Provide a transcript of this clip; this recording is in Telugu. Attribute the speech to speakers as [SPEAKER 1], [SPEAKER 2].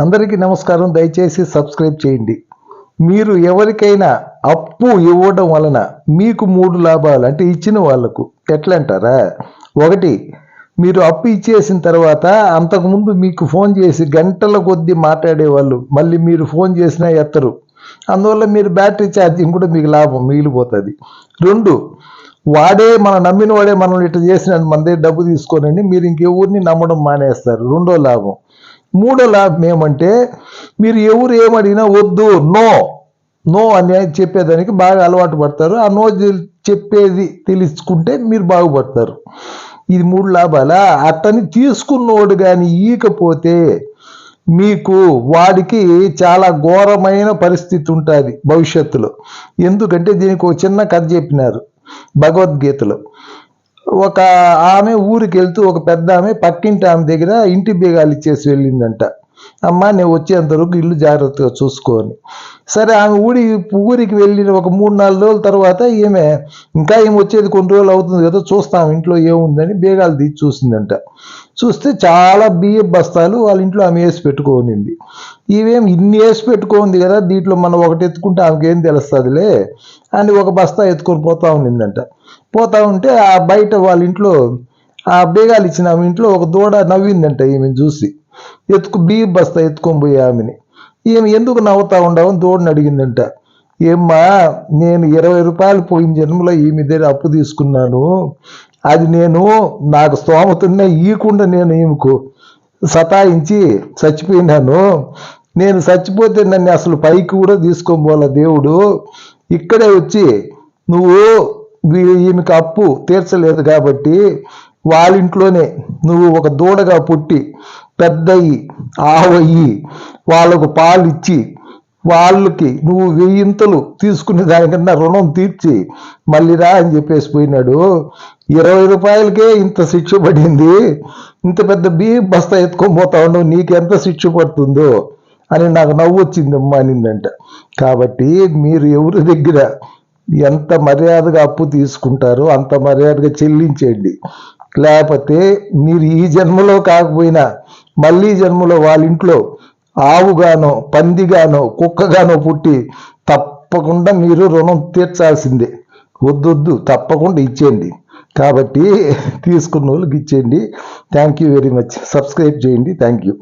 [SPEAKER 1] అందరికీ నమస్కారం. దయచేసి సబ్స్క్రైబ్ చేయండి. మీరు ఎవరికైనా అప్పు ఇవ్వడం వలన మీకు మూడు లాభాలు అంటే ఇచ్చిన వాళ్ళకు ఎట్లా అంటారా ఒకటి మీరు అప్పు ఇచ్చేసిన తర్వాత అంతకుముందు మీకు ఫోన్ చేసి గంటల కొద్దీ మాట్లాడేవాళ్ళు మళ్ళీ మీరు ఫోన్ చేసినా ఎత్తరు. అందువల్ల మీరు బ్యాటరీ ఛార్జింగ్ కూడా మీకు లాభం మిగిలిపోతుంది. రెండు వాడే మన నమ్మిన వాడే మనం ఇట్లా చేసిన మన దగ్గర డబ్బు తీసుకోనండి మీరు ఇంకెవరిని నమ్మడం మానేస్తారు. రెండో లాభం మూడో లాభం ఏమంటే మీరు ఎవరు ఏమడిగినా వద్దు నో. నో అని చెప్పేదానికి బాగా అలవాటు పడతారు. ఆ నో చెప్పేది తెలుసుకుంటే మీరు బాగుపడతారు. ఇది మూడు లాభాలా? అతని తీసుకున్నోడు కానీ ఈకపోతే మీకు వాడికి చాలా ఘోరమైన పరిస్థితి ఉంటుంది భవిష్యత్తులో. ఎందుకంటే దీనికి ఒక చిన్న కథ చెప్పినారు భగవద్గీతలో. ఒక ఆమె ఊరికి వెళ్తూ ఒక పెద్ద ఆమె పక్కింటి ఆమె దగ్గర ఇంటి బీగాలు ఇచ్చేసి వెళ్ళిందంట. అమ్మ నేను వచ్చేంతవరకు ఇల్లు జాగ్రత్తగా చూసుకోని. సరే ఆమె ఊరి ఊరికి వెళ్ళిన ఒక మూడు నాలుగు రోజుల తర్వాత ఈమె ఇంకా ఏమి వచ్చేది కొన్ని రోజులు అవుతుంది కదా చూస్తాం ఇంట్లో ఏముందని బేగాలు తీసి చూసిందంట. చూస్తే చాలా బియ్య బస్తాలు వాళ్ళ ఇంట్లో ఆమె వేసి పెట్టుకోనింది. ఇవేం ఇన్ని వేసి పెట్టుకోంది కదా దీంట్లో మనం ఒకటి ఎత్తుకుంటే ఆమెకి ఏం తెలుస్తుందిలే అని ఒక బస్తా ఎత్తుకొని పోతా ఉన్నిందంట పోతా ఉంటే ఆ బయట వాళ్ళ ఇంట్లో ఆ బేగాలు ఇచ్చిన ఆమె ఇంట్లో ఒక దూడ నవ్విందంట ఈమెను చూసి. ఎత్తుకు బీ బస్తా ఎత్తుకొని పోయి ఆమెని. ఈమె ఎందుకు నవ్వుతా ఉండవు అని దూడని అడిగిందంట. ఏమ్మా నేను ఇరవై రూపాయలు పోయిన జన్మలో ఈమె దగ్గర అప్పు తీసుకున్నాను. అది నేను నాకు స్తోమతున్నే ఈకుండా నేను ఈమెకు సతాయించి చచ్చిపోయినాను. నేను చచ్చిపోతే నన్ను అసలు పైకి కూడా తీసుకొని పోలే దేవుడు? ఇక్కడే వచ్చి నువ్వు ఈమెకు అప్పు తీర్చలేదు కాబట్టి వాళ్ళ ఇంట్లోనే నువ్వు ఒక దూడగా పుట్టి పెద్దయి ఆవయ్యి వాళ్ళకు పాలు ఇచ్చి వాళ్ళకి నువ్వు వెయ్యింతలు తీసుకునే దానికన్నా రుణం తీర్చి మళ్ళీ రా అని చెప్పేసి పోయినాడు. ఇరవై రూపాయలకే ఇంత శిక్ష పడింది. ఇంత పెద్ద బి బస్తా ఎత్తుకొని పోతా ఉండవు నీకెంత శిక్ష పడుతుందో అని నాకు నవ్వు వచ్చింది అమ్మా అనిందంట. కాబట్టి మీరు ఎవరి దగ్గర ఎంత మర్యాదగా అప్పు తీసుకుంటారో అంత మర్యాదగా చెల్లించేయండి. లేకపోతే మీరు ఈ జన్మలో కాకపోయినా మళ్ళీ జన్మలో వాళ్ళ ఇంట్లో ఆవుగానో పందిగానో కుక్కగానో పుట్టి తప్పకుండా మీరు రుణం తీర్చాల్సిందే. వద్దొద్దు తప్పకుండా ఇచ్చేయండి. కాబట్టి తీసుకున్న వాళ్ళకి ఇచ్చేయండి. Thank you very much subscribe చేయండి. Thank you